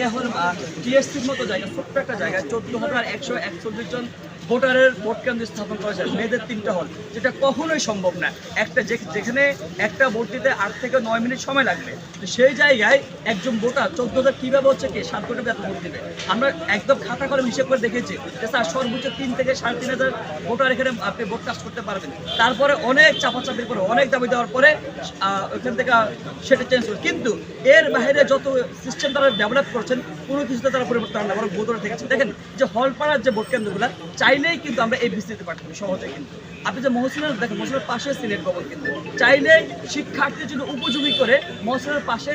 এখন টিএসসির মতো জায়গা ছোট্ট একটা জায়গায় চোদ্দ হাজার একশো একচল্লিশ জন ভোটারের ভোট কেন্দ্র স্থাপন করা যায়। মেয়েদের তিনটা হল, যেটা কখনোই সম্ভব না। একটা যেখানে একটা ভোট দিতে আট থেকে নয় মিনিট সময় লাগবে সেই জায়গায় একজন ভোটার চোদ্দ হাজার কীভাবে হচ্ছে কি? সাত কোটি এত ভোট দিবে। আমরা একদম খাতা করে হিসেব করে দেখেছি যে স্যার, সর্বোচ্চ তিন থেকে সাড়ে তিন হাজার ভোটার এখানে আপনি ভোট কাজ করতে পারবেন। তারপরে অনেক চাপাচাপির পরে, অনেক দাবি দেওয়ার পরে ওইখান থেকে সেটা চেঞ্জ করে কিন্তু এর বাইরে যত সিস্টেম তারা ডেভেলপ করছেন, কোনো কিছুতে তারা পরিবর্তন না। বরং ভোটার থেকে দেখেন যে হলপাড়ার যে ভোট কেন্দ্রগুলো চাইলেই কিন্তু আমরা এই বিস্তৃত পাঠাবো সহজে কিন্তু। আপনি যে মহসিনের, দেখেন মহসিনের পাশে সিলেট ভবন কিন্তু। চাইলে শিক্ষার্থীর জন্য উপযোগী করে মহসিনের পাশে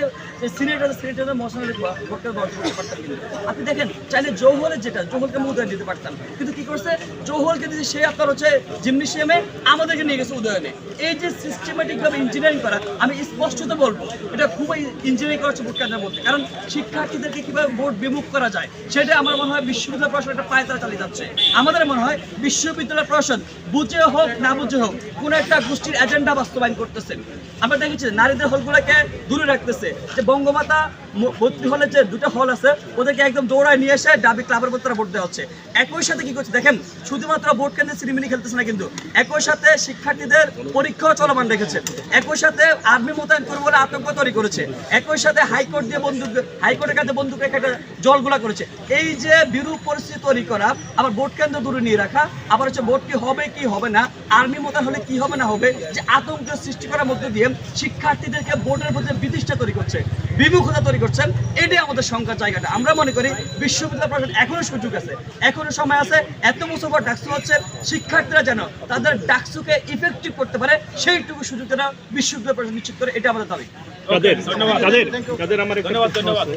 আপনি দেখেন, চাইলে জৌহলের যেটা, জৌহলকে আমরা উদয় দিতে পারতাম। কিন্তু কি করছে? জৌহলকে আপনার হচ্ছে জিমনেশিয়ামে, আমাদেরকে নিয়ে গেছে উদয়নে। এই যে ইঞ্জিনিয়ারিং করা, আমি স্পষ্টত বলব, এটা খুবই ইঞ্জিনিয়ারিং করা হচ্ছে ভোট কেন্দ্রের মধ্যে। কারণ শিক্ষার্থীদেরকে কীভাবে ভোট বিমুখ করা যায়, সেটা আমার মনে হয় বিশ্ববিদ্যালয় প্রশাসন একটা পায় তারা চালিয়ে যাচ্ছে। আমাদের মনে হয় বিশ্ববিদ্যালয় প্রশাসন, বুঝে হোক, না বুঝে হোক, কোন একটা গোষ্ঠীর এজেন্ডা বাস্তবায়ন করতেছে। আমরা দেখেছি নারীদের হলগুলোকে দূরে রাখতেছে, যে বঙ্গমাতা ম- ভর্তি হলে যে দুটো হল আছে, ওদেরকে একদম দৌড়ায় নিয়ে এসে ডাবি ক্লাবের তারা ভোট দেওয়া হচ্ছে। একই সাথে কি করছে? দেখেন, শুধুমাত্র ভোট কেন্দ্রে সিরিমিনি খেলতেছে না কিন্তু। একই সাথে শিক্ষার্থীদের পরীক্ষাও চলমান রেখেছে। একই সাথে আর্মি মোতায়েন করব বলে আতঙ্ক তৈরি করেছে। একই সাথে হাইকোর্ট দিয়ে বন্দুক, হাইকোর্টের কাছে বন্দুক রেখে জলগুলা করেছে। এই যে বিরূপ পরিস্থিতি তৈরি করা, আবার ভোট কেন্দ্র দূরে নিয়ে রাখা, আবার হচ্ছে ভোট কি হবে কি হবে না, আর্মি মোতায়েন হলে কি হবে না হবে, যে আতঙ্কের সৃষ্টি করার মধ্যে দিয়ে শিক্ষার্থীদেরকে ভোটের প্রতি বিধিষ্ঠা তৈরি করছে। বিমুখতা তৈরি করছেন। এটাই আমাদের সংখ্যার জায়গাটা। আমরা মনে করি বিশ্ববিদ্যালয় প্রশাসন এখনও সুযোগ আছে এখনও সময় আছে এত বছর পর ডাকসু হচ্ছে শিক্ষার্থীরা যেন তাদের ডাকসুকে ইফেক্টিভ করতে পারে সেইটুকু সুযোগ যেন বিশ্ববিদ্যালয় প্রশাসন নিশ্চিত করে এটা আমাদের দাবি। ধন্যবাদ। ধন্যবাদ।